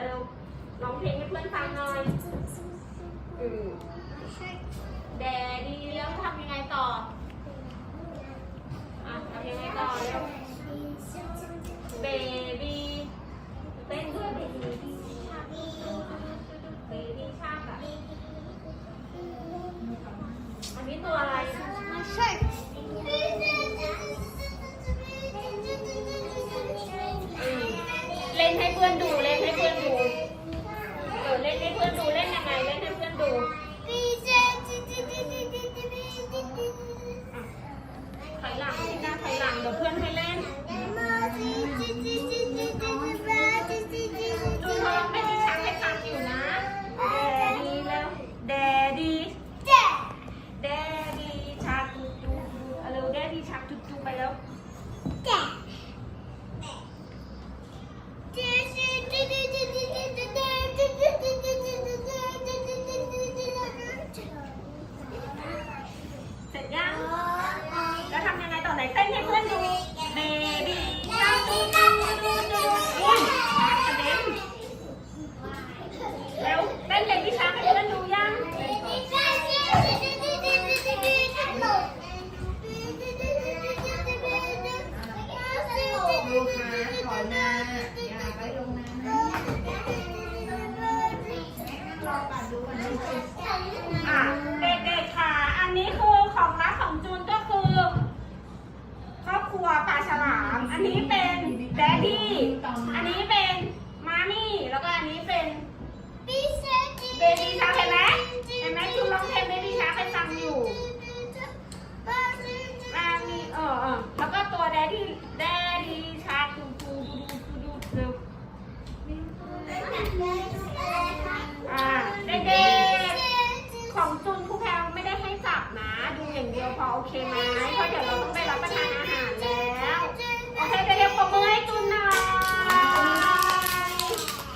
เร็วร้องเพลงให้เพื่อนฟังหน่อยอือแดดีแล้วทำยังไงต่ออะทำยังไงต่อเร็วเบบีเต้นด้วยเบบีเบบีชาบอะอันนี้ตัวอะไรมาช่วเล่นให้เพื่อนดู ไหนเต้นให้เพื่อนดูเบบี้จ้าดูดูดูดูอุ้ยขากระเด็นเร็วเต้นเพลงพี่ช้างให้เพื่อนดูยังลูกค้าถอยมาอย่าไปลงน้ำ ปลาฉลาม อันนี้เป็นแดดดี้ อันนี้เป็นมามี่ แล้วก็อันนี้เป็นเบบี้ชาร์กเห็นไหมเห็นไหมจูร้องเพลงเบบี้ชาร์กให้ฟังอยู่มามีเออเออแล้วก็ตัวแดดดี้ แดดดี้ชาร์กดูดูดูดูดูดูอ่าเด็กๆของจุนครูแพลไม่ได้ให้จับนะ ดูอย่างเดียวพอโอเคไหมเพราะเดี๋ยวเราต้องไปรับประทานอา